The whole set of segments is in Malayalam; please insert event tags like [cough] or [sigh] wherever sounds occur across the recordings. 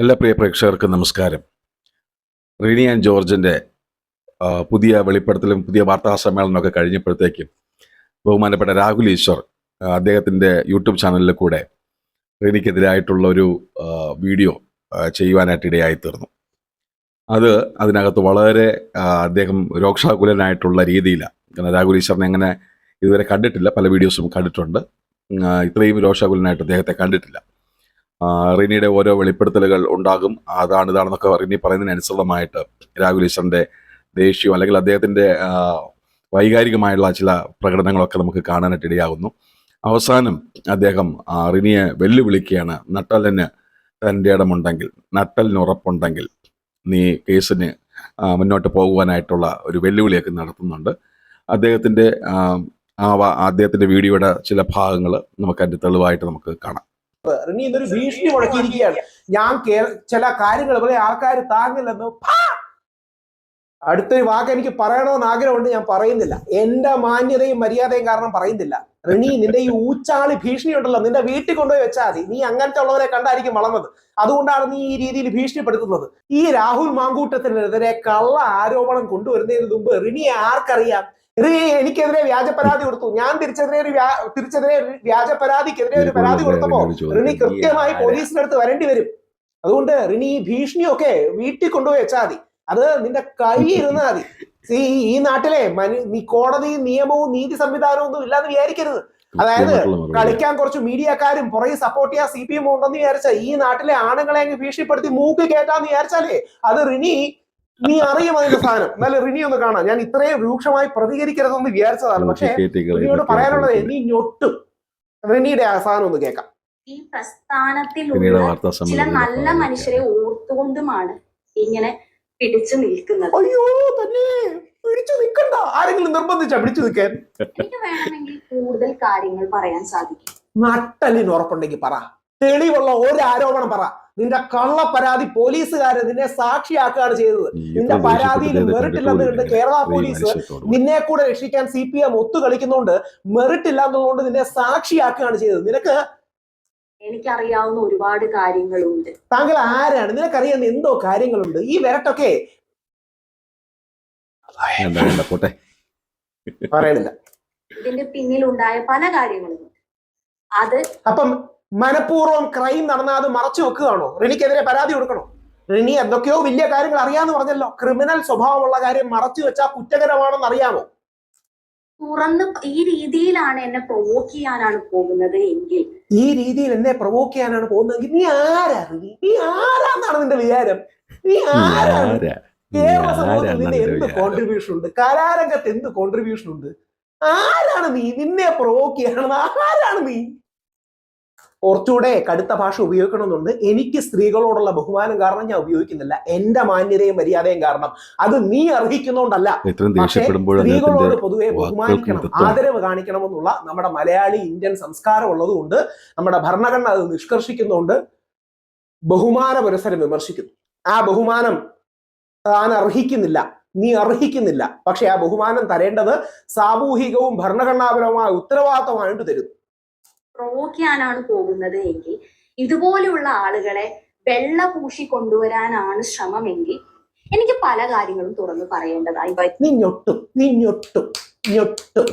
എല്ലാ പ്രിയ പ്രേക്ഷകർക്കും നമസ്കാരം. റീനി ആൻഡ് ജോർജിന്റെ പുതിയ വെളിപ്പെടുത്തലും പുതിയ വാർത്താ സമ്മേളനമൊക്കെ കഴിഞ്ഞപ്പോഴത്തേക്കും ബഹുമാനപ്പെട്ട രാഹുൽ ഈശ്വർ അദ്ദേഹത്തിന്റെ യൂട്യൂബ് ചാനലിൽ കൂടെ റീനിക്കെതിരായിട്ടുള്ള ഒരു വീഡിയോ ചെയ്യുവാനായിട്ട് ഇടയായി തീർന്നു അത് അതിനകത്ത് വളരെ അദ്ദേഹം രോക്ഷാകുലനായിട്ടുള്ള രീതിയിലാണ്. കാരണം രാഹുൽ ഈശ്വറിനെ അങ്ങനെ ഇതുവരെ കണ്ടിട്ടില്ല. പല വീഡിയോസും കണ്ടിട്ടുണ്ട്. ഇത്രയും രോഷാകുലനായിട്ട് അദ്ദേഹത്തെ കണ്ടിട്ടില്ല. റിനിയുടെ ഓരോ വെളിപ്പെടുത്തലുകൾ ഉണ്ടാകും. അതാണ് ഇതാണെന്നൊക്കെ റിനി പറയുന്നതിനനുസൃതമായിട്ട് രാഹുൽ ഈശ്വറിന്റെ ദേഷ്യം അല്ലെങ്കിൽ അദ്ദേഹത്തിന്റെ വൈകാരികമായുള്ള ചില പ്രകടനങ്ങളൊക്കെ നമുക്ക് കാണാനായിട്ട് ഇടയാകുന്നു. അവസാനം അദ്ദേഹം റിനിയെ വെല്ലുവിളിക്കുകയാണ്. നട്ടലിന് തന്റെ ഇടമുണ്ടെങ്കിൽ നട്ടലിന് ഉറപ്പുണ്ടെങ്കിൽ നീ കേസിന് മുന്നോട്ട് പോകുവാനായിട്ടുള്ള ഒരു വെല്ലുവിളിയൊക്കെ നടത്തുന്നുണ്ട്. അദ്ദേഹത്തിന്റെ ആ, അദ്ദേഹത്തിന്റെ വീഡിയോയുടെ ചില ഭാഗങ്ങൾ നമുക്ക് അതിന്റെ തെളിവായിട്ട് നമുക്ക് കാണാം. റിനി ഇന്നൊരു ഭീഷണി മുടക്കിയിരിക്കുകയാണ് ഞാൻ ചില കാര്യങ്ങൾ പോലെ ആൾക്കാർ താങ്ങില്ലെന്ന്! അടുത്തൊരു വാക്ക് എനിക്ക് പറയണമെന്ന് ആഗ്രഹമുണ്ട് ഞാൻ പറയുന്നില്ല. എന്റെ മാന്യതയും മര്യാദയും കാരണം പറയുന്നില്ല. റിനി നിന്റെ ഈ ഊച്ചാളി ഭീഷണി ഉണ്ടല്ലോ നിന്റെ വീട്ടിൽ കൊണ്ടുപോയി വെച്ചാൽ മതി. നീ അങ്ങനത്തെ ഉള്ളവരെ കണ്ടായിരിക്കും വളർന്നത്. അതുകൊണ്ടാണ് നീ ഈ രീതിയിൽ ഭീഷണിപ്പെടുത്തുന്നത്. ഈ രാഹുൽ മാങ്കൂട്ടത്തിനെതിരെ കള്ള ആരോപണം കൊണ്ടുവരുന്നതിന് മുമ്പ് റിനിയെ ആർക്കറിയാം? റിനി എനിക്കെതിരെ വ്യാജ പരാതി കൊടുത്തു. ഞാൻ തിരിച്ചെതിരെ ഒരു തിരിച്ചെതിരെ ഒരു വ്യാജ പരാതിക്കെതിരെ ഒരു പരാതി കൊടുത്തപ്പോ റിനി കൃത്യമായി പോലീസിന്റെ അടുത്ത് വരേണ്ടി വരും. അതുകൊണ്ട് റിനി ഈ ഭീഷണിയൊക്കെ വീട്ടിൽ കൊണ്ടുപോയി വെച്ചാൽ മതി. അത് നിന്റെ കൈ ഇരുന്നാൽ മതി. [laughs] ഈ നാട്ടിലെ നീ കോടതി നിയമവും നീതി സംവിധാനവും ഒന്നും ഇല്ലാന്ന് വിചാരിക്കരുത്. അതായത് കളിക്കാൻ കുറച്ച് മീഡിയക്കാരും പുറകെ സപ്പോർട്ട് ചെയ്യാൻ സി പി എം ഉണ്ടെന്ന് വിചാരിച്ചാൽ ഈ നാട്ടിലെ ആണുങ്ങളെ അങ്ങ് ഭീഷണിപ്പെടുത്തി മൂക്ക് കേട്ടാന്ന് വിചാരിച്ചാലേ അത് റിനി നീ അറിയും അതിന്റെ സാധനം. എന്നാലും റിനി ഒന്ന് കാണാം. ഞാൻ ഇത്രയും രൂക്ഷമായി പ്രതികരിക്കരുതെന്ന് വിചാരിച്ചതാണ്. പക്ഷേ റിനിയോട് പറയാനുള്ളത് നീ ഞൊട്ടും. റിനിയുടെ ആ സാധനം ഒന്ന് കേൾക്കാം. ഈ പ്രസ്ഥാനത്തിൽ പ്രസ്ഥാനത്തിലുള്ള ചില നല്ല മനുഷ്യരെ ഓർത്തുകൊണ്ടുമാണ് ഇങ്ങനെ പിടിച്ചു നിൽക്കുന്നത്. അയ്യോ തന്നെ. പിടിച്ചു നിൽക്കണ്ട. ആരെങ്കിലും നിർബന്ധിച്ചാ പിടിച്ചു നിൽക്കാൻ? എനിക്ക് വേണമെങ്കിൽ കൂടുതൽ കാര്യങ്ങൾ പറയാൻ സാധിക്കും. നട്ടലിന് ഉറപ്പുണ്ടെങ്കിൽ പറ. തെളിവുള്ള ഒരു ആരോപണം പറ. നിന്റെ കള്ള പരാതി പോലീസുകാർ നിന്നെ സാക്ഷിയാക്കുകയാണ് ചെയ്തത്. നിന്റെ പരാതിയിൽ മെറിട്ടില്ലെന്ന് കണ്ട് കേരള പോലീസ് നിന്നെ കൂടെ രക്ഷിക്കാൻ സി പി എം ഒത്തു കളിക്കുന്നതുകൊണ്ട് മെറിറ്റ് ഇല്ലാത്തതുകൊണ്ട് നിന്നെ സാക്ഷിയാക്കുകയാണ് ചെയ്തത്. നിനക്ക് എനിക്കറിയാവുന്ന ഒരുപാട് കാര്യങ്ങളുണ്ട്. താങ്കൾ ആരാണ്? നിനക്കറിയാവുന്ന എന്തോ കാര്യങ്ങളുണ്ട്? ഈ വിരട്ടൊക്കെ പറയണില്ല. ഇതിന്റെ പിന്നിലുണ്ടായ പല കാര്യങ്ങളും അത് അപ്പം മനഃപൂർവം ക്രൈം നടന്നാൽ അത് മറച്ചു വെക്കുകയാണോ? റിനിക്കെതിരെ പരാതി കൊടുക്കണോ? റിനി എന്തൊക്കെയോ വലിയ കാര്യങ്ങൾ അറിയാന്ന് പറഞ്ഞല്ലോ. ക്രിമിനൽ സ്വഭാവമുള്ള കാര്യം മറച്ചു വെച്ചാൽ കുറ്റകരമാണെന്ന് അറിയാമോ? തുറന്ന് ഈ രീതിയിലാണ് എന്നെ പ്രൊവോക്ക് ചെയ്യാനാണ് പോകുന്നത് എങ്കിൽ. ഈ രീതിയിൽ എന്നെ പ്രൊവോക്ക് ചെയ്യാനാണ് പോകുന്നതെങ്കിൽ നീ ആരാ റിനി? നീ ആരാന്നാണ് നിന്റെ വിചാരം? നീ ആരാ? കേരള സമൂഹത്തിൽ എന്ത് കോൺട്രിബ്യൂഷൻ ഉണ്ട്? കലാരംഗത്ത് എന്ത് കോൺട്രിബ്യൂഷൻ ഉണ്ട്? ആരാണ് നീ? നിന്നെ പ്രൊവോക്ക് ചെയ്യണം. ആരാണ് നീ? കുറച്ചുകൂടെ കടുത്ത ഭാഷ ഉപയോഗിക്കണമെന്നുണ്ട്. എനിക്ക് സ്ത്രീകളോടുള്ള ബഹുമാനം കാരണം ഞാൻ ഉപയോഗിക്കുന്നില്ല. എന്റെ മാന്യതയും മര്യാദയും കാരണം. അത് നീ അർഹിക്കുന്നോണ്ടല്ല. സ്ത്രീകളോട് പൊതുവെ ബഹുമാനിക്കണം. ആദരവ് കാണിക്കണമെന്നുള്ള നമ്മുടെ മലയാളി ഇന്ത്യൻ സംസ്കാരം ഉള്ളതുകൊണ്ട് നമ്മുടെ ഭരണഘടന അത് നിഷ്കർഷിക്കുന്നുണ്ട് ബഹുമാന പുരസരം വിമർശിക്കുന്നു. ആ ബഹുമാനം താൻ അർഹിക്കുന്നില്ല. നീ അർഹിക്കുന്നില്ല. പക്ഷെ ആ ബഹുമാനം തരേണ്ടത് സാമൂഹികവും ഭരണഘടനാപരവുമായ ഉത്തരവാദിത്തമായിട്ട് തരുന്നു. പ്രൊവോക്ക് ചെയ്യാനാണ് പോകുന്നത് എങ്കിൽ ഇതുപോലെയുള്ള ആളുകളെ വെള്ള പൂശി കൊണ്ടുവരാനാണ് ശ്രമമെങ്കിൽ എനിക്ക് പല കാര്യങ്ങളും തുറന്നു പറയേണ്ടതായി വരും. നീ ഞൊട്ടും നീ ഞൊട്ടും ഞൊട്ടും.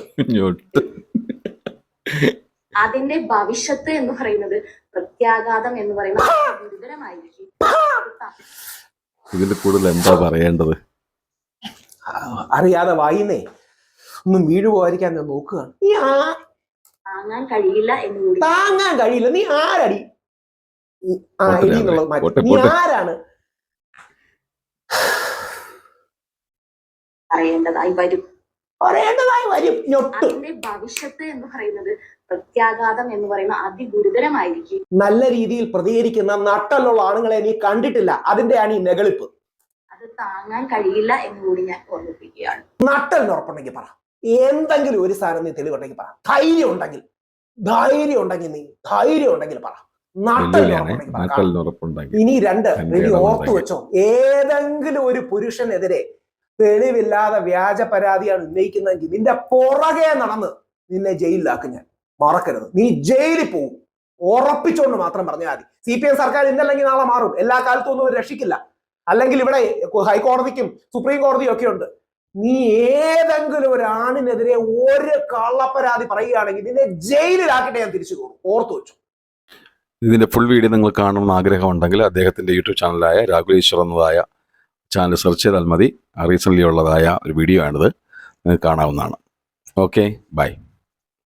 അതിന്റെ ഭവിഷ്യത്ത് എന്ന് പറയുന്നത് പ്രത്യാഘാതം എന്ന് പറയുന്നത് ഗുരുതരമായിരിക്കും. ഇതിൽ കൂടുതൽ എന്താ പറയേണ്ടത്? അറിയാതെ വായിന്നേ. ഒന്ന് വീഴു പോകാതിരിക്കാൻ ഞാൻ നോക്കുകയാണ്. താങ്ങാൻ കഴിയില്ല എന്ന് കൂടി. താങ്ങാൻ കഴിയില്ല. നീ ആരടി? ആ എടി എന്നുള്ളത് മാറ്റി നീ. ആരാണ്? പറയേണ്ടതായി വരും. പറയേണ്ടതായി വരും. അതിന്റെ ഭവിഷ്യത്ത് എന്ന് പറയുന്നത് പ്രത്യാഘാതം എന്ന് പറയുന്ന അതിഗുരുതരമായിരിക്കും. നല്ല രീതിയിൽ പ്രതികരിക്കുന്ന നട്ടലുള്ള ആണുങ്ങളെ നീ കണ്ടിട്ടില്ല. അതിന്റെയാണ് ഈ നെകളിപ്പ് അത് താങ്ങാൻ കഴിയില്ല എന്ന് കൂടി ഞാൻ ഓർമ്മിപ്പിക്കുകയാണ്. നട്ടലിന് ഉറപ്പുണ്ടെങ്കിൽ പറ. എന്തെങ്കിലും ഒരു സാധനം നീ തെളിവുണ്ടെങ്കിൽ പറ. ധൈര്യം ഉണ്ടെങ്കിൽ ധൈര്യം ഉണ്ടെങ്കിൽ നീ ധൈര്യം ഉണ്ടെങ്കിൽ പറ. ഇനി രണ്ട് ഇനി ഓർത്തു വെച്ചോ. ഏതെങ്കിലും ഒരു പുരുഷനെതിരെ തെളിവില്ലാതെ വ്യാജ പരാതിയാണ് ഉന്നയിക്കുന്നതെങ്കിൽ നിന്റെ പുറകെ നടന്ന് നിന്നെ ജയിലിലാക്കും ഞാൻ. മറക്കരുത്. നീ ജയിലിൽ പോവും. ഉറപ്പിച്ചുകൊണ്ട് മാത്രം പറഞ്ഞാൽ മതി. സി പി എം സർക്കാർ ഇന്നല്ലെങ്കിൽ നാളെ മാറും. എല്ലാ കാലത്തും ഒന്നും രക്ഷിക്കില്ല. അല്ലെങ്കിൽ ഇവിടെ ഹൈക്കോടതിക്കും സുപ്രീം കോടതിയും ഒക്കെ ഉണ്ട്. നീ ഏതെങ്കിലും ഒരു ഒരു കള്ളപ്പരാതി പറയുകയാണെങ്കിൽ നിന്നെ ജയിലിലാക്കിട്ട് ഞാൻ തിരിച്ചു പോകും ഓർത്തു വെച്ചു. ഇതിന്റെ ഫുൾ വീഡിയോ നിങ്ങൾ കാണണമെന്ന് ആഗ്രഹമുണ്ടെങ്കിൽ അദ്ദേഹത്തിന്റെ യൂട്യൂബ് ചാനലായ രാഹുൽ ഈശ്വർ എന്നതായ ചാനൽ സെർച്ച് ചെയ്താൽ മതി. റീസെന്റ്ലി ഉള്ളതായ ഒരു വീഡിയോ ആണിത്. നിങ്ങൾക്ക് കാണാവുന്നതാണ്. Okay bye